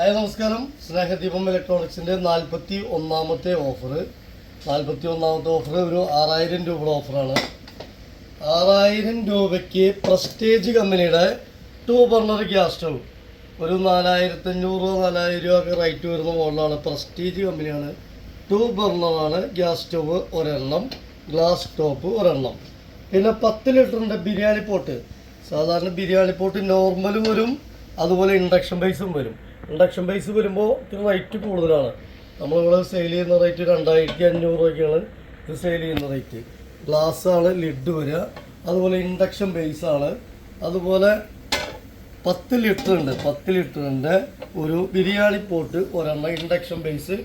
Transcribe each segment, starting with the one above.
Hi നമസ്കാരം. സ്നേഹദീപം ഇലക്ട്രോണിക്സിന്റെ നാൽപ്പത്തി ഒന്നാമത്തെ ഓഫർ നാൽപ്പത്തി ഒന്നാമത്തെ ഓഫർ ഒരു ആറായിരം രൂപയുടെ ഓഫറാണ്. ആറായിരം രൂപയ്ക്ക് പ്രസ്റ്റേജ് കമ്പനിയുടെ ടു ബർണർ ഗ്യാസ് സ്റ്റവ് ഒരു നാലായിരത്തഞ്ഞൂറ് നാലായിരം രൂപ ഒക്കെ റേറ്റ് വരുന്ന മോഡലാണ്. പ്രസ്റ്റേജ് കമ്പനിയാണ്. ടു ബർണറാണ് ഗ്യാസ് സ്റ്റവ് ഒരെണ്ണം ഗ്ലാസ് ടോപ്പ് ഒരെണ്ണം. പിന്നെ പത്ത് ലിറ്ററിന്റെ ബിരിയാണി പോട്ട്. സാധാരണ ബിരിയാണി പോട്ട് നോർമൽ വരും അതുപോലെ ഇൻഡക്ഷൻ ബേസും വരും. ഇൻഡക്ഷൻ ബേസ് വരുമ്പോൾ ഇത്തിരി റേറ്റ് കൂടുതലാണ്. നമ്മൾ നമ്മളിവിടെ സെയിൽ ചെയ്യുന്ന റേറ്റ് രണ്ടായിരത്തി അഞ്ഞൂറ് രൂപയ്ക്കാണ് ഇത് സെയിൽ ചെയ്യുന്ന റേറ്റ് ഗ്ലാസ് ആണ് ലിഡ് വരിക. അതുപോലെ ഇൻഡക്ഷൻ ബേസ് ആണ്. അതുപോലെ പത്ത് ലിറ്റർ ഉണ്ട്. പത്ത് ലിറ്ററിന്റെ ഒരു ബിരിയാണി പോട്ട് ഒരെണ്ണം ഇൻഡക്ഷൻ ബേസ്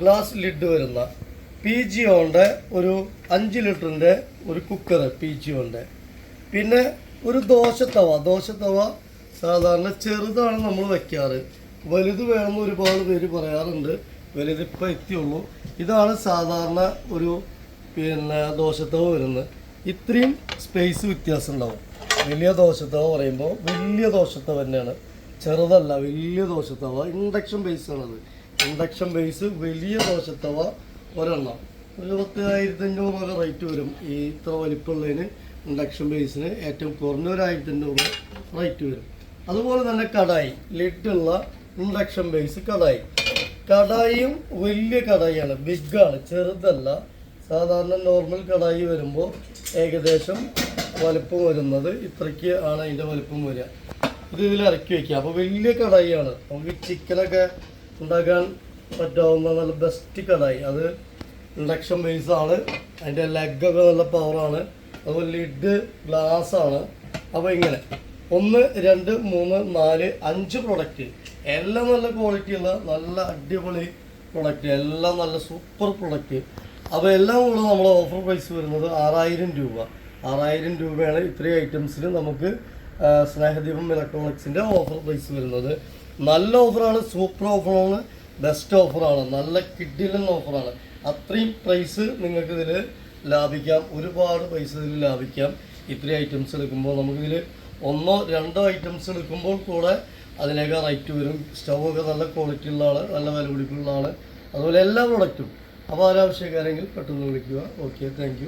ഗ്ലാസ് ലിഡ് വരുന്ന. പി ജി ഓന്റെ ഒരു അഞ്ച് ലിറ്ററിന്റെ ഒരു കുക്കർ പി ജി ഓന്റെ പിന്നെ ഒരു ദോശത്തവ ദോശത്തവ സാധാരണ ചെറുതാണ് നമ്മൾ വെക്കാറ്. വലുത് വേണമെന്ന് ഒരുപാട് പേര് പറയാറുണ്ട്. വലുതിപ്പോൾ എത്തിയുള്ളൂ. ഇതാണ് സാധാരണ ഒരു പിന്നെ ദോശത്തവ് വരുന്നത്. ഇത്രയും സ്പേസ് വ്യത്യാസം ഉണ്ടാവും വലിയ ദോശത്തവ പറയുമ്പോൾ വലിയ ദോശത്തവ തന്നെയാണ്. ചെറുതല്ല വലിയ ദോശത്തവ. ഇൻഡക്ഷൻ ബേസ് ആണത്. ഇൻഡക്ഷൻ ബേസ് വലിയ ദോശത്തവ ഒരെണ്ണം. ഒരു പത്തായിരത്തി അഞ്ഞൂറ് രൂപ റേറ്റ് വരും. ഈ ഇത്ര വലിപ്പമുള്ളതിന് ഇൻഡക്ഷൻ ബേസിന് ഏറ്റവും കുറഞ്ഞ ഒരു ആയിരത്തി അഞ്ഞൂറ് റേറ്റ് വരും. അതുപോലെ തന്നെ കടായി. ലിഡുള്ള ഇൻഡക്ഷൻ ബേസ് കടായി. കടായിയും വലിയ കടായിയാണ്. ബിഗാണ് ചെറുതല്ല. സാധാരണ നോർമൽ കടായി വരുമ്പോൾ ഏകദേശം വലുപ്പം വരുന്നത് ഇത്രയ്ക്ക് ആണ് അതിന്റെ വലുപ്പം വരിക. ഇത് ഇതിൽ ഇറക്കി വയ്ക്കുക അപ്പോൾ വലിയ കടായിയാണ്. നമുക്ക് ചിക്കനൊക്കെ ഉണ്ടാക്കാൻ പറ്റാവുന്ന നല്ല ബെസ്റ്റ് കടായി. അത് ഇൻഡക്ഷൻ ബേസ് ആണ്. അതിന്റെ ലെഗൊക്കെ നല്ല പവറാണ് അതുപോലെ ലിഡ് ഗ്ലാസ് ആണ്. അപ്പോൾ ഇങ്ങനെ. ഒന്ന് രണ്ട് മൂന്ന് നാല് അഞ്ച് പ്രൊഡക്റ്റ് എല്ലാം നല്ല ക്വാളിറ്റിയുള്ള നല്ല അടിപൊളി പ്രൊഡക്റ്റ് എല്ലാം നല്ല സൂപ്പർ പ്രൊഡക്റ്റ് അപ്പോൾ എല്ലാം കൂടെ നമ്മളെ ഓഫർ പ്രൈസ് വരുന്നത് ആറായിരം രൂപ. ആറായിരം രൂപയാണ് ഇത്രയും ഐറ്റംസിന് നമുക്ക് സ്നേഹദീപം ഇലക്ട്രോണിക്സിന്റെ ഓഫർ പ്രൈസ് വരുന്നത്. നല്ല ഓഫറാണ് സൂപ്പർ ഓഫറാണ് ബെസ്റ്റ് ഓഫറാണ് നല്ല കിഡിലെന്ന ഓഫറാണ് അത്രയും പ്രൈസ് നിങ്ങൾക്കിതിൽ ലാഭിക്കാം. ഒരുപാട് പൈസ ഇതിൽ ലാഭിക്കാം. ഇത്രയും ഐറ്റംസ് എടുക്കുമ്പോൾ നമുക്കിതിൽ ഒന്നോ രണ്ടോ ഐറ്റംസ് എടുക്കുമ്പോൾ കൂടെ അതിനേക്കാൾ റേറ്റ് വരും. സ്റ്റൗവൊക്കെ നല്ല ക്വാളിറ്റി ഉള്ളതാണ് നല്ല വില പിടിപ്പുള്ളതാണ് അതുപോലെ എല്ലാ പ്രൊഡക്റ്റും അപ്പോൾ ആരാവശ്യക്കാരെങ്കിൽ പെട്ടെന്ന് വിളിക്കുക. Okay thank